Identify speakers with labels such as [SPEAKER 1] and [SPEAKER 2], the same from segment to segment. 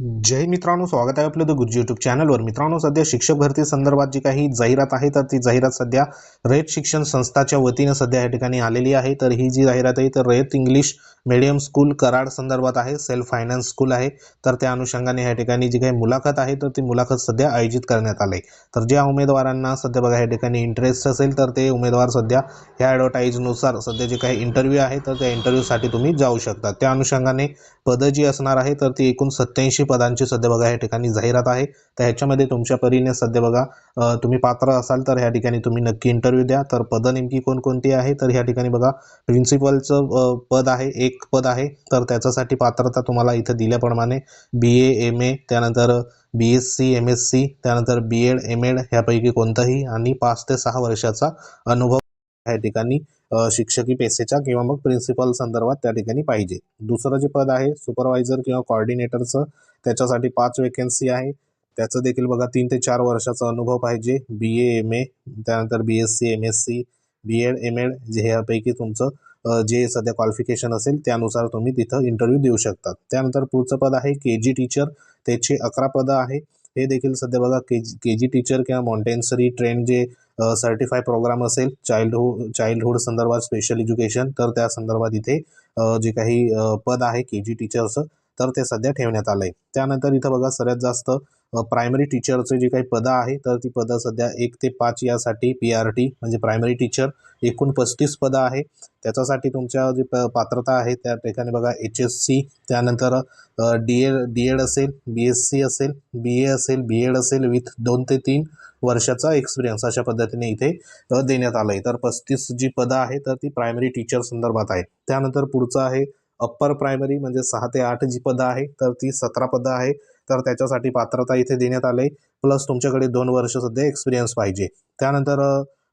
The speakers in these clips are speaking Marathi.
[SPEAKER 1] जय मित्रांनो स्वागत आहे आपलं द गुरुजी यूट्यूब चॅनलवर मित्रांनो सध्या शिक्षक भरती संदर्भात जी काही जाहिरात आहे तर ती जाहिरात सध्या रयत शिक्षण संस्थाच्या वतीनं सध्या या ठिकाणी आलेली आहे. तर ही जी जाहिरात आहे तर Rayat English medium school Karad संदर्भात आहे सेल्फ फायनान्स स्कूल आहे. तर त्या अनुषंगाने या ठिकाणी जी काही मुलाखत आहे तर ती मुलाखत सध्या आयोजित करण्यात आली आहे. तर ज्या उमेदवारांना सध्या बघा या ठिकाणी इंटरेस्ट असेल तर ते उमेदवार सध्या ह्या ॲडव्हर्टाईजनुसार सध्या जे काही इंटरव्ह्यू आहे तर त्या इंटरव्ह्यूसाठी तुम्ही जाऊ शकता. त्या अनुषंगाने पदं जी असणार आहे तर ती एकूण सत्याऐंशी पदांची सध्या बघा या ठिकाणी जाहिरात आहे. तर ह्याच्यामध्ये तुमच्या परीने सध्या बघा तुम्ही पात्र असाल तर ह्या ठिकाणी तुम्ही नक्की इंटरव्ह्यू द्या. तर पदं नेमकी कोणकोणती आहे तर ह्या ठिकाणी बघा प्रिन्सिपलचं पद आहे एक पद आहे. तर त्याच्यासाठी पात्रता तुम्हाला इथं दिल्याप्रमाणे बी ए एम ए त्यानंतर B S C M S C त्यानंतर बी एड एम एड ह्यापैकी कोणताही आणि पाच ते सहा वर्षाचा अनुभव या ठिकाणी शिक्षकी पेशेच्या किंवा मग प्रिन्सिपल संदर्भात त्या ठिकाणी पाहिजे. दुसरं जे पद आहे सुपरवायझर किंवा कॉर्डिनेटरचं त्याच्यासाठी पाच वेकेन्सी आहे. त्याचं देखील बघा तीन ते चार वर्षाचा अनुभव पाहिजे. बी ए एम ए त्यानंतर B S C M S C B Ed M Ed जे ह्यापैकी तुमचं जे सध्या क्वालिफिकेशन असेल त्यानुसार तुम्ही तिथं इंटरव्ह्यू देऊ शकता त्यानंतर पुढचं पद आहे के जी टीचर त्याचे अकरा पदं आहे. हे देखील सध्या बघा के जी के जी टीचर किंवा मॉन्टेन्सरी ट्रेन जे सर्टिफाय प्रोग्राम असेल चाइल्डहूड चाइल्डहुड संदर्भात स्पेशल एज्युकेशन तर त्या संदर्भात इथे जे काही पद आहे के जी टीचरचं तर ते सध्या ठेवण्यात आलं आहे त्यानंतर इथं बघा सगळ्यात जास्त प्रायमरी टीचरचे जे काही पदं आहे तर ती पदं सध्या एक ते पाच यासाठी पी आर टी म्हणजे प्रायमरी टीचर एकूण पस्तीस पदं आहे. त्याच्यासाठी तुमच्या जी प पात्रता आहे त्या ठिकाणी बघा एच एस सी त्यानंतर डी एड डी एड असेल बी एस सी असेल बी ए असेल बी एड असेल विथ दोन ते तीन वर्षाचा एक्सपिरियन्स अशा पद्धतीने इथे देण्यात आलं आहे तर पस्तीस जी पदं आहे तर ती प्रायमरी टीचर संदर्भात आहे त्यानंतर पुढचं आहे अप्पर प्रायमरी म्हणजे सहा ते आठ जी पदं आहे तर ती सतरा पदं आहे. तर त्याच्यासाठी पात्रता इथे देण्यात आले प्लस तुमच्याकडे दोन वर्ष सध्या एक्सपिरियन्स पाहिजे. त्यानंतर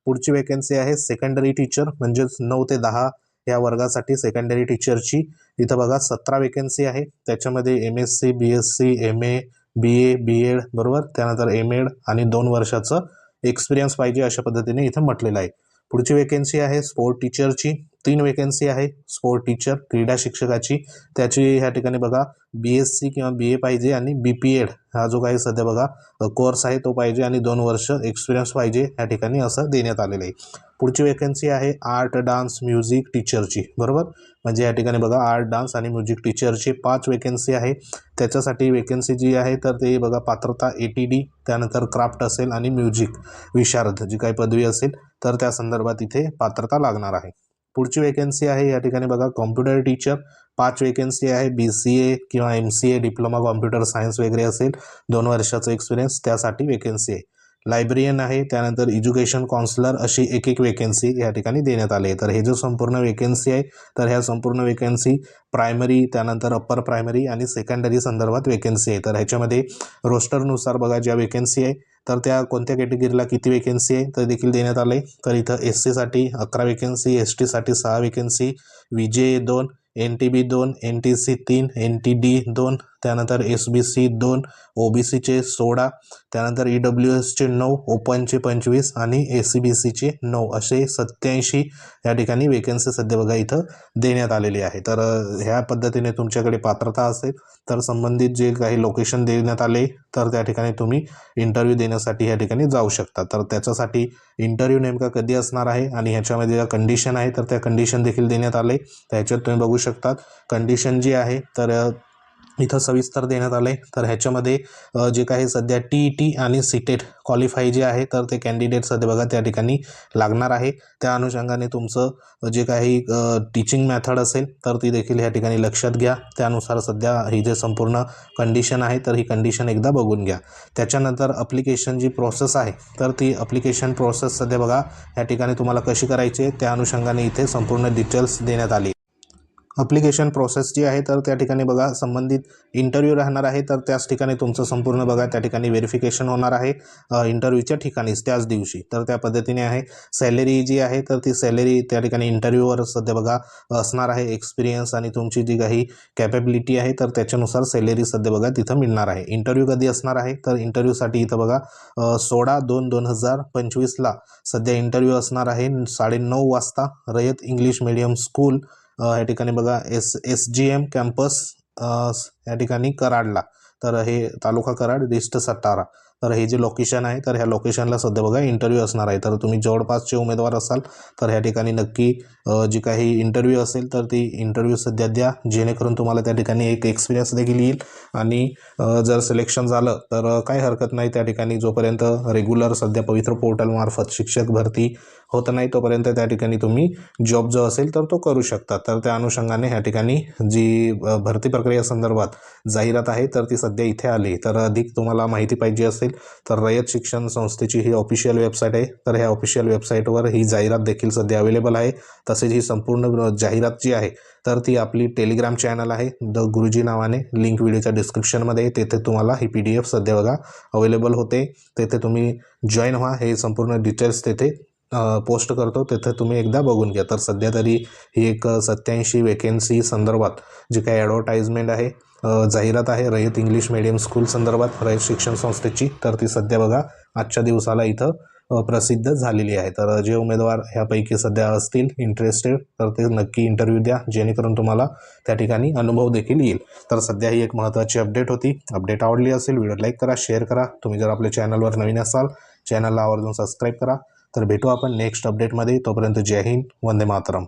[SPEAKER 1] पुढची वेकेन्सी आहे सेकंडरी टीचर म्हणजेच नऊ ते दहा या वर्गासाठी सेकंडरी टीचरची इथं बघा सतरा वेकेन्सी आहे. त्याच्यामध्ये M S C B S C M A B A B Ed बरोबर? त्यानंतर एम एड आणि दोन वर्षाचं एक्सपिरियन्स पाहिजे अशा पद्धतीने इथं म्हटलेलं आहे. पुढची वेकेन्सी आहे स्पोर्ट टीचरची तीन वेकेन्सी आहे स्पोर्ट टीचर क्रीडा शिक्षकाची. त्याची ह्या ठिकाणी बघा बी एस सी किंवा बी ए पाहिजे आणि बी पी एड हा जो काही सध्या बघा कोर्स आहे तो पाहिजे आणि दोन वर्ष एक्सपिरियन्स पाहिजे ह्या ठिकाणी असं देण्यात आलेलं आहे. पुढची वेकेन्सी आहे आर्ट डान्स म्युझिक टीचरची बरोबर? म्हणजे या ठिकाणी बघा आर्ट डान्स आणि म्युझिक टीचरची पाच वेकेन्सी आहे. त्याच्यासाठी वेकेन्सी जी आहे तर ते बघा पात्रता ए टी डी त्यानंतर क्राफ्ट असेल आणि म्युझिक विशारद जी काही पदवी असेल तर त्या संदर्भात इथे पात्रता लागणार आहे. पुढची वेकेन्सी आहे या ठिकाणी बघा कॉम्प्युटर टीचर पाच वेकेन्सी आहे बी सी ए किंवा M C A diploma computer science वगैरे असेल दोन वर्षाचं एक्सपिरियन्स त्यासाठी वेकेन्सी आहे. लायब्रियन आहे त्यानंतर एज्युकेशन काउन्सिलर अशी एक एक वेकेन्सी या ठिकाणी देण्यात आली आहे. तर हे जो संपूर्ण वेकेन्सी आहे तर ह्या संपूर्ण वेकेन्सी प्रायमरी त्यानंतर अप्पर प्रायमरी आणि सेकंडरी संदर्भात वेकेन्सी आहे. तर ह्याच्यामध्ये रोस्टरनुसार बघा ज्या वेकेन्सी आहे तर त्या कोणत्या कॅटेगरीला किती वेकेन्सी आहे तर देखील देण्यात आले तर इथं एस सीसाठी अकरा वेकेन्सी एस टीसाठी सहा वेकेन्सी व्ही जे दोन एन टी बी दोन एन टी सी तीन एन टी डी दोन त्यानंतर एस बी सी दोन ओ बी सीचे सोळा त्यानंतर ई डब्ल्यू एसचे नऊ ओपनचे पंचवीस आणि ए सी बी सीचे नऊ असे सत्याऐंशी या ठिकाणी वेकन्सी सध्या बघा इथं देण्यात आलेली आहे. तर ह्या पद्धतीने तुमच्याकडे पात्रता असेल तर संबंधित जे काही लोकेशन देण्यात आले तर त्या ठिकाणी तुम्ही इंटरव्ह्यू देण्यासाठी या ठिकाणी जाऊ शकता. तर त्याच्यासाठी इंटरव्ह्यू नेमका कधी असणार आहे आणि ह्याच्यामध्ये ज्या कंडिशन आहे तर त्या कंडिशन देखील देण्यात आले. तर ह्याच्यात तुम्ही बघू शकता कंडिशन जी आहे तर इथं सविस्तर देण्यात आले तर ह्याच्यामध्ये जे काही सध्या टी ई टी आणि सीटेट क्वालिफाय जे आहे तर ते कॅन्डिडेट सध्या बघा त्या ठिकाणी लागणार आहे. त्या अनुषंगाने तुमचं जे काही टीचिंग मॅथड असेल तर ती देखील ह्या ठिकाणी लक्षात घ्या. त्यानुसार सध्या ही जे संपूर्ण कंडिशन आहे तर ही कंडिशन एकदा बघून घ्या. त्याच्यानंतर अप्लिकेशन जी प्रोसेस आहे तर ती अप्लिकेशन प्रोसेस सध्या बघा या ठिकाणी तुम्हाला कशी करायची आहे त्या अनुषंगाने इथे संपूर्ण डिटेल्स देण्यात आली. अप्लिकेशन प्रोसेस जी आहे तर त्या ठिकाणी बघा संबंधित इंटरव्ह्यू राहणार आहे तर त्याच ठिकाणी तुमचं संपूर्ण बघा त्या ठिकाणी व्हेरिफिकेशन होणार आहे इंटरव्ह्यूच्या ठिकाणीच त्याच दिवशी. तर त्या पद्धतीने आहे. सॅलरी जी आहे तर ती सॅलरी त्या ठिकाणी इंटरव्ह्यूवर सध्या बघा असणार आहे एक्सपिरियन्स आणि तुमची जी काही कॅपेबिलिटी आहे तर त्याच्यानुसार सॅलरी सध्या बघा तिथं मिळणार आहे. इंटरव्ह्यू कधी असणार आहे तर इंटरव्ह्यूसाठी इथं बघा सोळा दोन दोन हजार पंचवीसला सध्या इंटरव्ह्यू असणार आहे साडेनऊ वाजता रयत इंग्लिश मिडियम स्कूल या ठिकाणी बघा S S G M campus या ठिकाणी कराडला. तर हे तालुका कराड डिस्ट सत्तारा तर हे जे लोकेशन आहे तर ह्या लोकेशनला सध्या बघा इंटरव्ह्यू असणार आहे. तर तुम्ही जवळपासचे उमेदवार असाल तर ह्या ठिकाणी नक्की जी काही इंटरव्ह्यू असेल तर ती इंटरव्ह्यू सध्या द्या. जेणेकरून तुम्हाला त्या ठिकाणी एक एक्सपिरियन्स देखील येईल. आणि जर सिलेक्शन झालं तर काही हरकत नाही. त्या ठिकाणी जोपर्यंत रेग्युलर सध्या पवित्र पोर्टलमार्फत शिक्षक भरती होत नाही तोपर्यंत त्या ठिकाणी तुम्ही जॉब जो असेल तर तो करू शकता. तर त्या अनुषंगाने ह्या ठिकाणी जी भरती प्रक्रिया संदर्भात जाहिरात आहे तर ती सध्या इथे आली. तर अधिक तुम्हाला माहिती पाहिजे असेल तर रयत शिक्षण संस्थेची ही ऑफिशियल वेबसाईट आहे. तर ह्या ऑफिशियल वेबसाईटवर ही जाहिरात देखील सध्या अवेलेबल आहे. तसेच ही संपूर्ण जाहिरात जी आहे तर ती आपली टेलिग्राम चॅनल आहे. द गुरुजी नावाने लिंक व्हिडिओच्या डिस्क्रिप्शनमध्ये तेथे तुम्हाला ही पी डी एफ सध्या बघा अवेलेबल होते. तेथे तुम्ही जॉईन व्हा. हे संपूर्ण डिटेल्स तेथे पोस्ट करतो तेथे तुम्ही एकदा बघून घ्या. तर सध्या तरी ही एक सत्याऐंशी वेकेन्सी संदर्भात जी काही ॲडव्हर्टाईजमेंट आहे जाहिरात आहे रयत इंग्लिश मिडियम स्कूल संदर्भात रयत शिक्षण संस्थेची तर ती सध्या बघा आजच्या दिवसाला इथं प्रसिद्ध झालेली आहे. तर जे उमेदवार ह्यापैकी सध्या असतील इंटरेस्टेड तर ते नक्की इंटरव्ह्यू द्या. जेणेकरून तुम्हाला त्या ठिकाणी अनुभव देखील येईल. तर सध्या ही एक महत्त्वाची अपडेट होती. अपडेट आवडली असेल व्हिडिओ लाईक करा शेअर करा. तुम्ही जर आपल्या चॅनलवर नवीन असाल चॅनलला आवर्जून सबस्क्राईब करा. तर भेटू आपण नेक्स्ट अपडेटमध्ये तोपर्यंत जय हिंद वंदे मातरम.